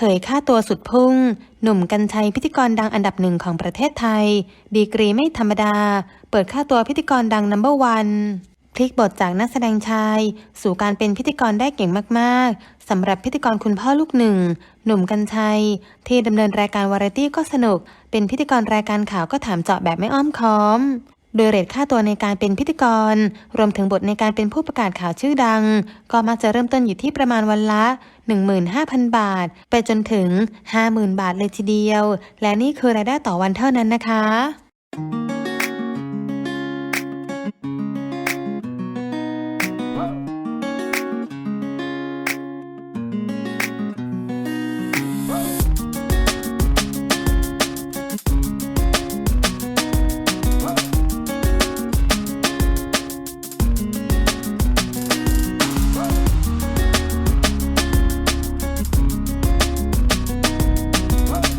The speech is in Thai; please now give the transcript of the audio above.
ผยค่าตัวสุดพุ่ง หนุ่มกัญชัยพิธีกรดังอันดับหนึ่งของประเทศไทย ดีกรีไม่ธรรมดา เปิดค่าตัวพิธีกรดังนัมเบอร์วันพลิกบทจากนักแสดงชาย สู่การเป็นพิธีกรได้เก่งมาก ๆสำหรับพิธีกรคุณพ่อลูกหนึ่ง หนุ่มกัญชัย ที่ดำเนินรายการวาไรตี้ก็สนุก เป็นพิธีกรรายการข่าวก็ถามเจาะแบบไม่อ้อมค้อม โดยเรทค่าตัวในการเป็นพิธีกร รวมถึงบทในการเป็นผู้ประกาศข่าวชื่อดัง ก็มักจะเริ่มต้นอยู่ที่ประมาณวันละ 15,000 บาท ไปจนถึง 50,000 บาทเลยทีเดียว และนี่คือรายได้ต่อวันเท่านั้นนะคะ